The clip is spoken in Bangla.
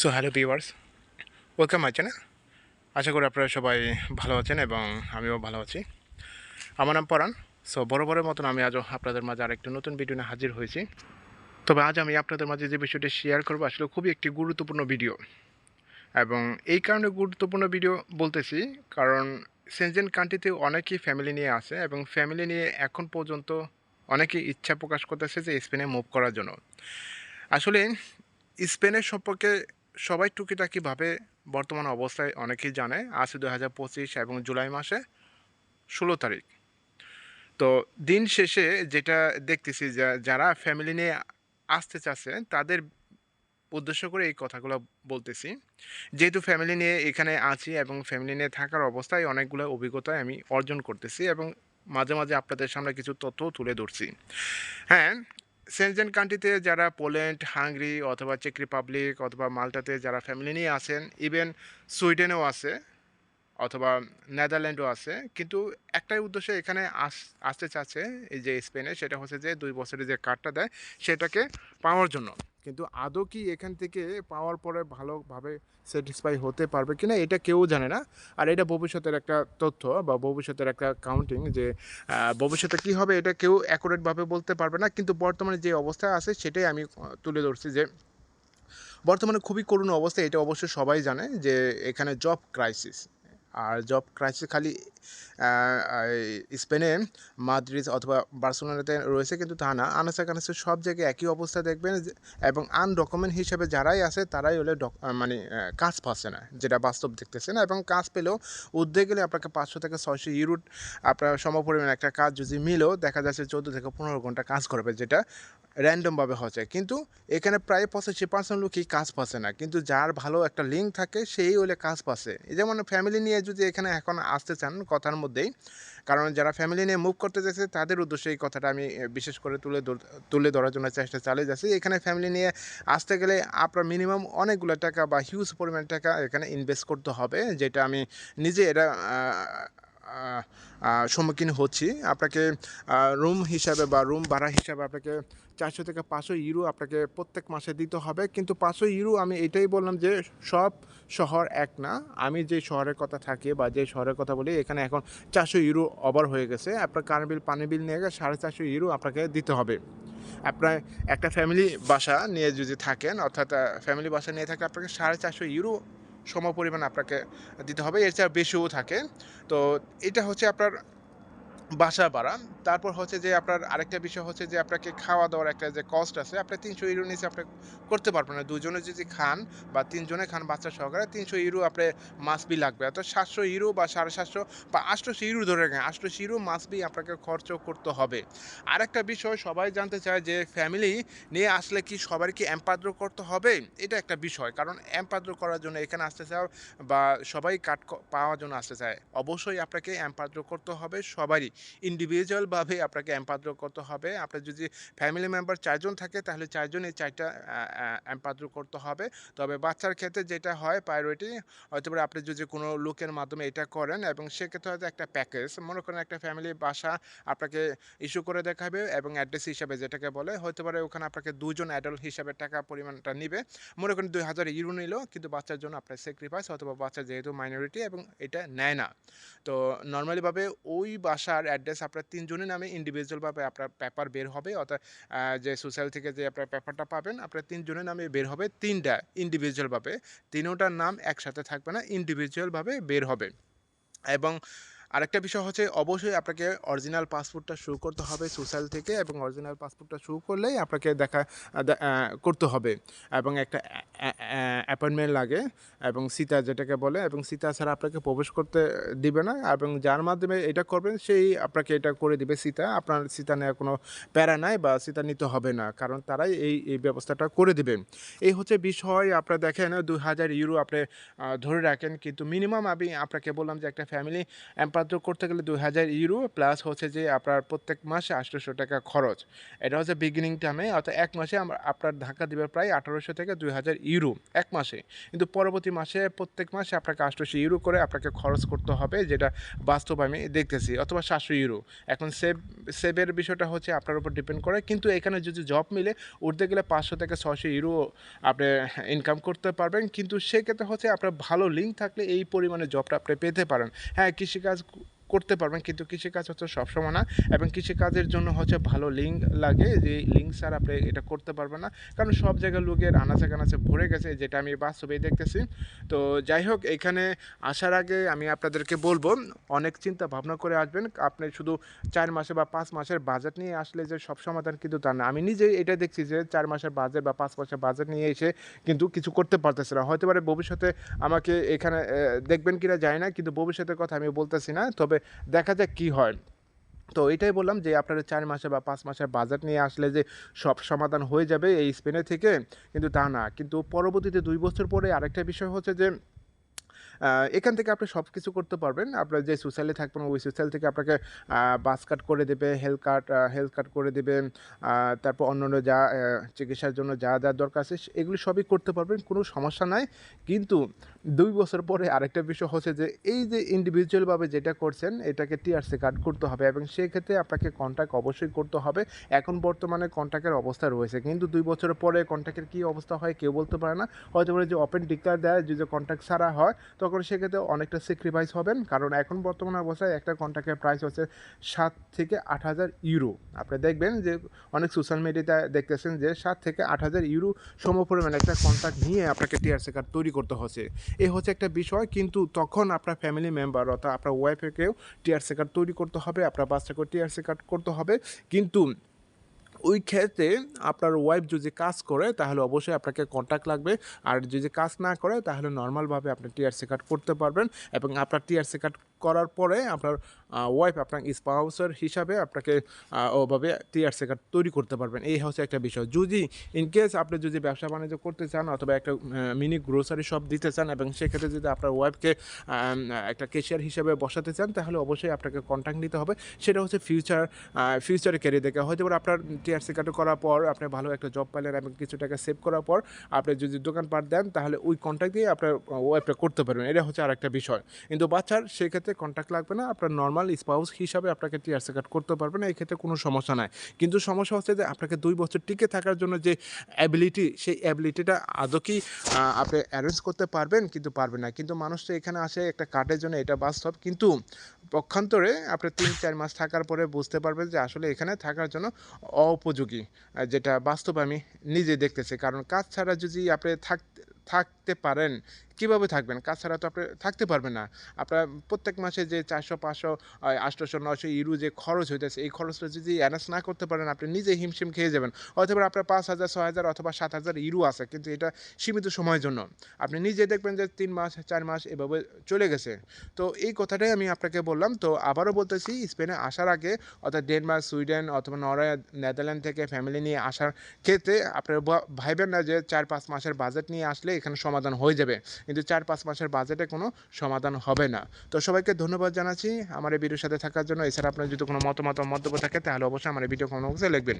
So hello viewers welcome my channel আশা করি আপনারা সবাই ভালো আছেন এবং আমিও ভালো আছি। আমার নাম পরাণ। সো বরাবরের মতন আমি আজও আপনাদের মাঝে আরেকটি নতুন ভিডিও নিয়ে হাজির হয়েছি। তবে আজ আমি আপনাদের মাঝে যে বিষয়টি শেয়ার করব, আসলে খুবই একটি গুরুত্বপূর্ণ ভিডিও এবং এই কারণে গুরুত্বপূর্ণ ভিডিও বলতেছি, কারণ সেনজেন কান্ট্রিতে অনেকেই ফ্যামিলি নিয়ে আসে এবং ফ্যামিলি নিয়ে এখন পর্যন্ত অনেকেই ইচ্ছা প্রকাশ করতেছে যে স্পেনে মুভ করার জন্য। আসলে স্পেনের সম্পর্কে সবাই টুকিটাকিভাবে বর্তমান অবস্থায় অনেকেই জানে, আজ দু হাজার পঁচিশ এবং জুলাই মাসে ষোলো তারিখ। তো দিন শেষে যেটা দেখতেছি যারা ফ্যামিলি নিয়ে আসতে চাচ্ছে, তাদের উদ্দেশ্য করে এই কথাগুলো বলতেছি। যেহেতু ফ্যামিলি নিয়ে এখানে আছি এবং ফ্যামিলি নিয়ে থাকার অবস্থায় অনেকগুলো অভিজ্ঞতা আমি অর্জন করতেছি এবং মাঝে মাঝে আপনাদের সামনে কিছু তথ্যও তুলে ধরছি। হ্যাঁ সেনজেন কান্ট্রিতে যারা পোল্যান্ড, হাঙ্গরি অথবা চেক রিপাবলিক অথবা মাল্টাতে যারা ফ্যামিলি নিয়ে আসেন ইভেন সুইডেনেও আছে অথবা নেদারল্যান্ডও আছে, কিন্তু একটাই উদ্দেশ্য এখানে আস, আসতে চাচ্ছে এই যে স্পেনে, সেটা হচ্ছে যে দুই বছরের যে কার্ডটা দেয়, সেটাকে পাওয়ার জন্য। কিন্তু আদৌ কি এখান থেকে পাওয়ার পরে ভালোভাবে স্যাটিসফাই হতে পারবে কিনা, এটা কেউ জানে না। আর এটা ভবিষ্যতের একটা তথ্য বা ভবিষ্যতের একটা কাউন্টিং যে ভবিষ্যতে কী হবে এটা কেউ অ্যাকুরেটভাবে বলতে পারবে না। কিন্তু বর্তমানে যে অবস্থা আছে সেটাই আমি তুলে ধরছি যে, বর্তমানে খুবই করুণ অবস্থা, এটা অবশ্যই সবাই জানে যে, এখানে জব ক্রাইসিস আর জব ক্রাইসিস খালি স্পেনে মাদ্রিদ অথবা বার্সেলোনাতে রয়েছে, কিন্তু তা না। আনাচে কানাচে সব জায়গায় একই অবস্থা দেখবেন এবং আনডকুমেন্ট হিসেবে যারাই আছে, তারাই হলে মানে কাজ পাচ্ছে না, যেটা বাস্তব দেখতেছে না এবং কাজ পেলেও উদ্যোগ গেলে আপনাকে পাঁচশো থেকে ছয়শো ইউরোট আপনার সমপরিমাণ একটা কাজ যদি মিলেও দেখা যাচ্ছে চোদ্দ থেকে পনেরো ঘণ্টা কাজ করবে, যেটা র্যান্ডমভাবে হচ্ছে। কিন্তু এখানে প্রায় পঁচাশি পার্সেন্ট লোকই কাজ পাচ্ছে না, কিন্তু যার ভালো একটা লিঙ্ক থাকে, সেই হলে কাজ পাচ্ছে। যেমন ফ্যামিলি নিয়ে যদি এখানে এখন আসতে চান কথার মধ্যেই। কারণ যারা ফ্যামিলি নিয়ে মুভ করতে চাইছে, তাদের উদ্দেশ্যে এই কথাটা আমি বিশেষ করে তুলে তুলে ধরার জন্য চেষ্টা চালিয়ে যাচ্ছি। এখানে ফ্যামিলি নিয়ে আসতে গেলে আপনার মিনিমাম অনেকগুলো টাকা বা হিউজ পরিমাণ টাকা এখানে ইনভেস্ট করতে হবে, যেটা আমি নিজে এটা সম্মুখীন হচ্ছি। আপনাকে রুম হিসাবে বা রুম ভাড়া হিসাবে আপনাকে চারশো থেকে পাঁচশো ইউরো আপনাকে প্রত্যেক মাসে দিতে হবে। কিন্তু পাঁচশো ইউরো আমি এটাই বললাম যে সব শহর এক না। আমি যে শহরের কথা থাকি বা যে শহরের কথা বলি, এখানে এখন চারশো ইউরো ওভার হয়ে গেছে। আপনার কারেন্ট বিল পানি বিল নিয়ে গেলে সাড়ে চারশো ইউরো আপনাকে দিতে হবে। আপনার একটা ফ্যামিলি বাসা নিয়ে যদি থাকেন, অর্থাৎ ফ্যামিলি বাসা নিয়ে থাকলে আপনাকে সাড়ে চারশো ইউরো সম পরিমাণ আপনাকে দিতে হবে এর চেয়ে বেশিও থাকে। তো এটা হচ্ছে আপনার বাসা ভাড়া তারপর হচ্ছে যে আপনার আরেকটা বিষয় হচ্ছে যে আপনাকে খাওয়া দাওয়ার একটা যে কস্ট আছে, আপনি তিনশো ইউরো নিচে আপনি করতে পারবেন না। দুজনে যদি খান বা তিনজনে খান বাচ্চা সহকারে, তিনশো ইউরো আপনি মাস বি লাগবে। অর্থাৎ সাতশো ইউরো বা সাড়ে সাতশো বা আটশোশো ইউরো ধরে রাখেন আটশোশো ইউরো মাস বি আপনাকে খরচ করতে হবে। আরেকটা বিষয়, সবাই জানতে চায় যে ফ্যামিলি নিয়ে আসলে কি সবার কি অ্যাম্পাদ্র করতে হবে? এটা একটা বিষয়। কারণ অ্যাম্পাদ্র করার জন্য এখানে আসতে চাও বা সবাই কাট পাওয়ার জন্য আসতে চায়। অবশ্যই আপনাকে অ্যাম্পাদ্র করতে হবে সবারই। ইন্ডিভিজুয়ালভাবে আপনাকে অ্যাম্পাদ্র করতে হবে। আপনার যদি ফ্যামিলি মেম্বার চারজন থাকে, তাহলে চারজন এই চারটা অ্যাম্পাদ্র করতে হবে। তবে বাচ্চার ক্ষেত্রে যেটা হয় প্রায়োরিটি হয়তো আপনি যদি কোনো লোকের মাধ্যমে এটা করেন এবং সেক্ষেত্রে হয়তো একটা প্যাকেজ মনে করেন একটা ফ্যামিলি বাসা আপনাকে ইস্যু করে দেখাবে এবং অ্যাড্রেস হিসাবে যেটাকে বলে হতে পারে ওখানে আপনাকে দুজন অ্যাডাল্ট হিসাবে টাকা পরিমাণটা নিবে। মনে করেন দুই হাজার ইউরো নিল, কিন্তু বাচ্চার জন্য আপনার স্যাক্রিফাইস অথবা বাচ্চা যেহেতু মাইনরিটি এবং এটা নেয় না। তো নর্মালিভাবে ওই বাসার অ্যাড্রেস আপনার তিনজনের নামে ইন্ডিভিজুয়ালভাবে আপনার পেপার বের হবে, অর্থাৎ যে সোশ্যাল থেকে যে আপনার পেপারটা পাবেন, আপনার তিনজনের নামে বের হবে তিনটা ইন্ডিভিজুয়ালভাবে তিনোটার নাম একসাথে থাকবে না ইন্ডিভিজুয়ালভাবে বের হবে। এবং আরেকটা বিষয় হচ্ছে, অবশ্যই আপনাকে অরিজিনাল পাসপোর্টটা শো করতে হবে সোশ্যাল থেকে এবং অরিজিনাল পাসপোর্টটা শো করলেই আপনাকে দেখা দে- করতে হবে। এবং একটা অ্যাপয়েন্টমেন্ট লাগে এবং সীতা যেটাকে বলে এবং সীতা ছাড়া আপনাকে প্রবেশ করতে দিবে না এবং যার মাধ্যমে এটা করবেন সেই আপনাকে এটা করে দিবে সীতা। আপনার সীতা নেওয়ার কোনো প্যারা নাই বা সীতা নিতে হবে না, কারণ তারাই এই এই ব্যবস্থাটা করে দিবে। এই হচ্ছে বিষয় আপনারা দেখেন দুই হাজার ইউরো আপনি ধরে রাখেন, কিন্তু মিনিমাম আমি আপনাকে বললাম যে একটা ফ্যামিলি অ্যাম্পাদ্র করতে গেলে দুই হাজার ইউরো প্লাস হচ্ছে যে আপনার প্রত্যেক মাসে আঠেরোশো টাকা খরচ। এটা হচ্ছে বিগিনিং টাইমে অর্থাৎ এক মাসে আপনার ধাক্কা দিবে প্রায় আঠারোশো থেকে দুই হাজার ইউরো এক মাসে। কিন্তু পরবর্তী মাসে প্রত্যেক মাসে আপনাকে আটশোশো ইউরো করে আপনাকে খরচ করতে হবে, যেটা বাস্তব আমি দেখতেছি, অথবা সাতশো ইউরো। এখন সেভ সেভের বিষয়টা হচ্ছে আপনার উপর ডিপেন্ড করে, কিন্তু এখানে যদি জব মিলে, উঠতে গেলে পাঁচশো থেকে ছশো ইউরো আপনি ইনকাম করতে পারবেন, কিন্তু সেক্ষেত্রে হচ্ছে আপনার ভালো লিঙ্ক থাকলে এই পরিমাণে জবটা আপনি পেতে পারেন। হ্যাঁ কৃষিকাজ করতে পারবেন, কিন্তু কৃষিকাজ হচ্ছে সবসময় না। এবং কৃষিকাজের জন্য হচ্ছে ভালো লিঙ্ক লাগে, যে লিঙ্ক ছাড়া আপনি এটা করতে পারবেন না। কারণ সব জায়গায় লোকের আনাচে কানাচে ভরে গেছে, যেটা আমি বাস্তবেই দেখতেছি। তো যাই হোক, এখানে আসার আগে আমি আপনাদেরকে বলব, অনেক চিন্তা ভাবনা করে আসবেন। আপনি শুধু চার মাসে বা পাঁচ মাসের বাজেট নিয়ে আসলে যে সব সমাধান, কিন্তু তা না। আমি নিজেই এটা দেখছি যে চার মাসের বাজেট বা পাঁচ মাসের বাজেট নিয়ে এসে কিন্তু কিছু করতে পারতেছে না। হয়তো পারে ভবিষ্যতে আমাকে এখানে দেখবেন কিনা যায় না, কিন্তু ভবিষ্যতের কথা আমি বলতেছি না। তবে দেখা যাক কী হয়। তো এটাই বললাম যে আপনারা চার মাসে বা পাঁচ মাসের বাজেট নিয়ে আসলে যে সব সমাধান হয়ে যাবে এই স্পেনে থেকে, কিন্তু তা না। কিন্তু পরবর্তীতে দুই বছর পরে আরেকটা বিষয় হচ্ছে যে এখান থেকে আপনি সব কিছু করতে পারবেন। আপনার যে সোশ্যালে থাকবেন, ওই সোশ্যাল থেকে আপনাকে বাস কাট করে দেবে হেলথ কার্ড হেলথ কার্ড করে দেবে তারপর অন্যান্য যা চিকিৎসার জন্য যা যা দরকার আছে এগুলি সবই করতে পারবেন, কোনো সমস্যা নাই। কিন্তু দুই বছর পরে আরেকটা বিষয় হচ্ছে যে, এই যে ইন্ডিভিজুয়ালভাবে যেটা করছেন, এটাকে টিআরসি কার্ড করতে হবে এবং সেক্ষেত্রে আপনাকে কন্ট্যাক্ট অবশ্যই করতে হবে। এখন বর্তমানে কন্ট্যাক্টের অবস্থা রয়েছে। কিন্তু দুই বছর পরে কন্ট্যাক্টের কী অবস্থা হয়, কেউ বলতে পারে না। হয়তো পারে যে ওপেন ডিক্লার দেয়, যদি কন্ট্যাক্ট ছাড়া হয় তখন সেক্ষেত্রে অনেকটা স্যাক্রিফাইস হবেন। কারণ এখন বর্তমান অবস্থায় একটা কন্ট্রাক্টের প্রাইস হচ্ছে সাত থেকে আট হাজার ইউরো আপনি দেখবেন যে অনেক সোশ্যাল মিডিয়াতে দেখতেছেন যে সাত থেকে আট হাজার ইউরো সম পরিমাণ একটা কন্ট্রাক্ট নিয়ে আপনাকে টিআরসি কার্ড তৈরি করতে হচ্ছে। এ হচ্ছে একটা বিষয়, কিন্তু তখন আপনার ফ্যামিলি মেম্বার অর্থাৎ আপনার ওয়াইফেকেও টিআরসি কার্ড তৈরি করতে হবে, আপনার বাচ্চাকেও টিআরসি কার্ড করতে হবে। কিন্তু ওই ক্ষেত্রে আপনার ওয়াইফ যদি কাজ করে, তাহলে অবশ্যই আপনাকে কন্ট্যাক্ট লাগবে। আর যদি কাজ না করে, তাহলে নর্মালভাবে আপনি টিআরসি কার্ড করতে পারবেন এবং আপনার টিআরসি কার্ড করার পরে আপনার ওয়াইফ আপনার স্পাউসের হিসাবে আপনাকে ওভাবে টিআরসি কার্ড তৈরি করতে পারবেন। এই হচ্ছে একটা বিষয়। যদি ইনকেস আপনি যদি ব্যবসা বাণিজ্য করতে চান অথবা একটা মিনি গ্রোসারি শপ দিতে চান এবং সেক্ষেত্রে যদি আপনার ওয়াইফকে একটা কেশিয়ার হিসাবে বসাতে চান, তাহলে অবশ্যই আপনাকে কন্ট্যাক্ট নিতে হবে। সেটা হচ্ছে ফিউচার ফিউচারে ক্যারিয়ার দেখে। হয়তো আপনার টিআরসি কার্ড করার পর আপনি ভালো একটা জব পাইলেন এবং কিছু টাকা সেভ করার পর আপনি যদি দোকান দোকানপাট দেন, তাহলে ওই কন্ট্যাক্ট দিয়ে আপনার ওয়াইফটা করতে পারবেন। এটা হচ্ছে আরেকটা বিষয়। কিন্তু বাচ্চার সেক্ষেত্রে কন্ট্যাক্ট লাগবে না। আপনার নর্মাল স্পাউস হিসাবে আপনাকে টিআরসি কার্ড করতে পারবেন এই ক্ষেত্রে কোনো সমস্যা নাই। কিন্তু সমস্যা হচ্ছে যে আপনাকে দুই বছর টিকে থাকার জন্য যে অ্যাবিলিটি সেই অ্যাবিলিটিটা আদৌ কি আপনি অ্যারেঞ্জ করতে পারবেন? কিন্তু পারবেন না। কিন্তু মানুষ তো এখানে আসে একটা কার্ডের জন্য এটা বাস্তব। কিন্তু পক্ষান্তরে আপনি তিন চার মাস থাকার পরে বুঝতে পারবেন যে আসলে এখানে থাকার জন্য অউপযোগী আহ, যেটা বাস্তব আমি নিজে দেখতেছি। কারণ কাজ ছাড়া যদি আপনি থাকতে থাকতে পারেন? কীভাবে থাকবেন? কাজ ছাড়া তো আপনি থাকতে পারবেন না। আপনার প্রত্যেক মাসে যে চারশো, পাঁচশো আটশোশো নশো ইউরো যে খরচ হইতেছে, এই খরচটা যদি অ্যানাস না করতে পারেন, আপনি নিজে হিমশিম খেয়ে যাবেন। অথবা আপনার পাঁচ হাজার, ছয় হাজার অথবা সাত হাজার ইউরো আছে, কিন্তু এটা সীমিত সময়ের জন্য। আপনি নিজে দেখবেন যে তিন মাস, চার মাস এভাবে চলে গেছে। তো এই কথাটাই আমি আপনাকে বললাম। তো আবারও বলতেছি, স্পেনে আসার আগে, অর্থাৎ ডেনমার্ক, সুইডেন অথবা নরওয়ে, নেদারল্যান্ড থেকে ফ্যামিলি নিয়ে আসার ক্ষেত্রে আপনার ভাইবেন না যে চার পাঁচ মাসের বাজেট নিয়ে আসলে এখানে সমাধান হয়ে যাবে। কিন্তু চার, পাঁচ মাসের বাজেটে কোনো সমাধান হবে না। তো সবাইকে ধন্যবাদ জানাচ্ছি আমার এই ভিডিওর সাথে থাকার জন্য। এছাড়া আপনার যদি কোনো মতামত, মন্তব্য থাকে, তাহলে অবশ্যই আমার ভিডিও কোনো লিখবেন।